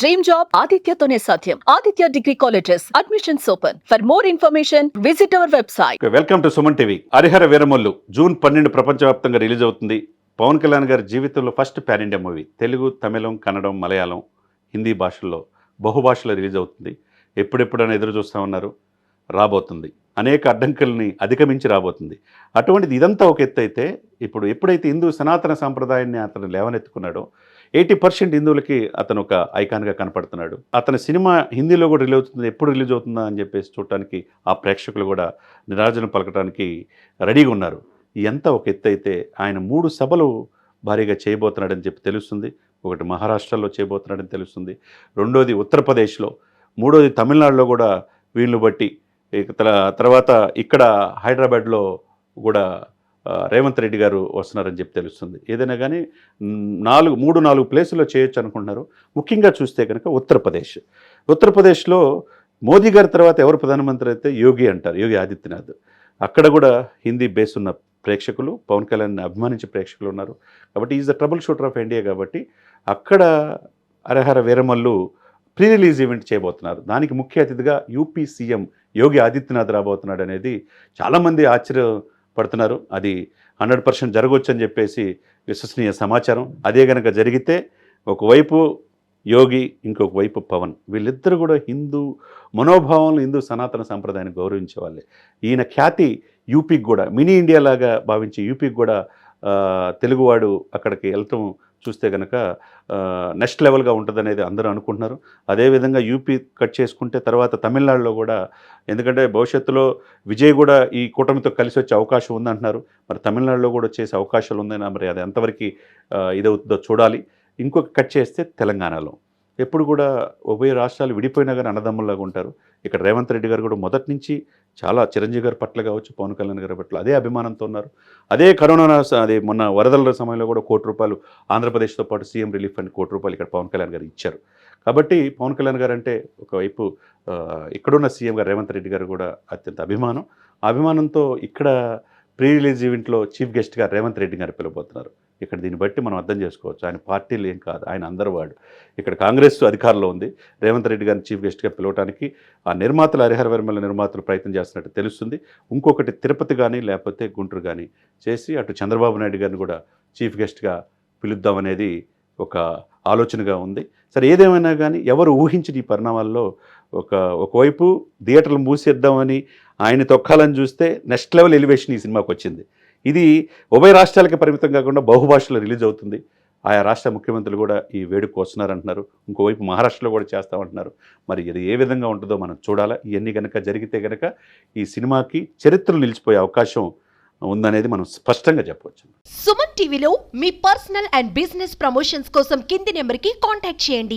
Dream job ఆదిత్యతోనే సాధ్యం Aditya degree colleges admissions open for more information visit our website welcome to Suman TV Hari Hara Veera Mallu June పన్నెండు ప్రపంచవ్యాప్తంగా release అవుతుంది. పవన్ కళ్యాణ్ గారి జీవితంలో first pan India movie Telugu Tamil Kannada Malayalam Hindi భాషల్లో బహుభాషలో release అవుతుంది. ఎప్పుడెప్పుడైనా ఎదురు చూస్తూ ఉన్నారు. రాబోతుంది. అనేక అడ్డంకుల్ని అధిగమించి రాబోతుంది. అటువంటిది ఇదంతా ఒక ఎత్తు అయితే ఇప్పుడు ఎప్పుడైతే హిందూ సనాతన సాంప్రదాయాన్ని అతను లేవనెత్తుకున్నాడో ఎయిటీ పర్సెంట్ హిందువులకి అతను ఒక ఐకాన్గా కనపడుతున్నాడు. అతని సినిమా హిందీలో కూడా రిలీజ్ అవుతుంది ఎప్పుడు రిలీజ్ అవుతుందా అని చెప్పేసి చూడటానికి ఆ ప్రేక్షకులు కూడా నిరాజనం పలకడానికి రెడీగా ఉన్నారు. ఎంత ఒక ఎత్తు అయితే ఆయన మూడు సభలు భారీగా చేయబోతున్నాడని చెప్పి తెలుస్తుంది. ఒకటి మహారాష్ట్రలో చేయబోతున్నాడని తెలుస్తుంది. రెండోది ఉత్తరప్రదేశ్లో మూడోది తమిళనాడులో కూడా వీళ్ళు బట్టి తర్వాత ఇక్కడ హైదరాబాద్లో కూడా రేవంత్ రెడ్డి గారు వస్తున్నారని చెప్పి తెలుస్తుంది. ఏదైనా కానీ నాలుగు మూడు నాలుగు ప్లేసుల్లో చేయొచ్చు అనుకుంటున్నారు. ముఖ్యంగా చూస్తే కనుక ఉత్తరప్రదేశ్. ఉత్తరప్రదేశ్లో మోదీ గారి తర్వాత ఎవరు ప్రధానమంత్రి అయితే యోగి అంటారు యోగి ఆదిత్యనాథ్. అక్కడ కూడా హిందీ బేస్ ఉన్న ప్రేక్షకులు పవన్ కళ్యాణ్ అభిమానించే ప్రేక్షకులు ఉన్నారు. కాబట్టి is the trouble shooter of India కాబట్టి అక్కడ Harihara Veeramallu pre release event చేయబోతున్నారు. దానికి ముఖ్య అతిథిగా యూపీ సీఎం యోగి ఆదిత్యనాథ్ రాబోతున్నాడు అనేది చాలామంది ఆశ్చర్యం పడుతున్నారు. అది హండ్రెడ్ పర్సెంట్ జరగవచ్చు అని చెప్పేసి విశ్వసనీయ సమాచారం. అదే కనుక జరిగితే ఒకవైపు యోగి ఇంకొక వైపు పవన్. వీళ్ళిద్దరూ కూడా హిందూ మనోభావాలను హిందూ సనాతన సాంప్రదాయాన్ని గౌరవించే వాళ్ళే. ఈయన ఖ్యాతి యూపీకి కూడా మినీ ఇండియా లాగా భావించి యూపీకి కూడా తెలుగువాడు అక్కడికి వెళ్తాం చూస్తే కనుక నెక్స్ట్ లెవెల్గా ఉంటుందనేది అందరూ అనుకుంటున్నారు. అదేవిధంగా యూపీ కట్ చేసుకుంటే తర్వాత తమిళనాడులో కూడా ఎందుకంటే భవిష్యత్తులో విజయ్ కూడా ఈ కూటమితో కలిసి వచ్చే అవకాశం ఉందంటున్నారు. మరి తమిళనాడులో కూడా చేసే అవకాశాలు ఉందైనా మరి అది ఎంతవరకు ఇదవుతుందో చూడాలి. ఇంకొక కట్ చేస్తే తెలంగాణలో. ఎప్పుడు కూడా ఉభయ రాష్ట్రాలు విడిపోయినా కానీ అన్నదమ్ముల్లాగా ఉంటారు. ఇక్కడ రేవంత్ రెడ్డి గారు కూడా మొదటి నుంచి చాలా చిరంజీవి గారి పట్ల కావచ్చు పవన్ కళ్యాణ్ గారి పట్ల అదే అభిమానంతో ఉన్నారు. అదే కరోనా అదే మొన్న వరదల సమయంలో కూడా కోటి రూపాయలు ఆంధ్రప్రదేశ్తో పాటు సీఎం రిలీఫ్ ఫండ్ కోటి రూపాయలు ఇక్కడ పవన్ కళ్యాణ్ గారు ఇచ్చారు. కాబట్టి పవన్ కళ్యాణ్ గారు అంటే ఒకవైపు ఇక్కడున్న సీఎం గారు రేవంత్ రెడ్డి గారు కూడా అత్యంత అభిమానం. అభిమానంతో ఇక్కడ ప్రీ రిలీజ్ ఈవెంట్లో చీఫ్ గెస్ట్గా రేవంత్ రెడ్డి గారు పిలబోతున్నారు ఇక్కడ దీన్ని బట్టి మనం అర్థం చేసుకోవచ్చు. ఆయన పార్టీలు ఏం కాదు. ఆయన అందరు వాడు. ఇక్కడ కాంగ్రెస్ అధికారంలో ఉంది. రేవంత్ రెడ్డి గారిని చీఫ్ గెస్ట్గా పిలవడానికి ఆ నిర్మాతలు హరిహర వర్మల నిర్మాతలు ప్రయత్నం చేస్తున్నట్టు తెలుస్తుంది. ఇంకొకటి తిరుపతి కానీ లేకపోతే గుంటూరు కానీ చేసి అటు చంద్రబాబు నాయుడు గారిని కూడా చీఫ్ గెస్ట్గా పిలుద్దామనేది ఒక ఆలోచనగా ఉంది. సరే ఏదేమైనా కానీ ఎవరు ఊహించిన ఈ పరిణామాల్లో ఒక ఒకవైపు థియేటర్లు మూసేద్దామని ఆయన తొక్కాలని చూస్తే నెక్స్ట్ లెవెల్ ఎలివేషన్ ఈ సినిమాకి వచ్చింది. ఇది ఉభయ రాష్ట్రాలకి పరిమితం కాకుండా బహుభాషలో రిలీజ్ అవుతుంది. ఆయా రాష్ట్ర ముఖ్యమంత్రులు కూడా ఈ వేడుకు వస్తున్నారంటున్నారు. ఇంకోవైపు మహారాష్ట్రలో కూడా చేస్తామంటున్నారు. మరి ఇది ఏ విధంగా ఉంటుందో మనం చూడాలా? ఇవన్నీ కనుక జరిగితే కనుక ఈ సినిమాకి చరిత్రలు నిలిచిపోయే అవకాశం ఉందనేది మనం స్పష్టంగా చెప్పవచ్చు. సుమన్ టీవీలో మీ పర్సనల్ అండ్ బిజినెస్ ప్రమోషన్స్ కోసం కింది నెంబర్కి కాంటాక్ట్ చేయండి.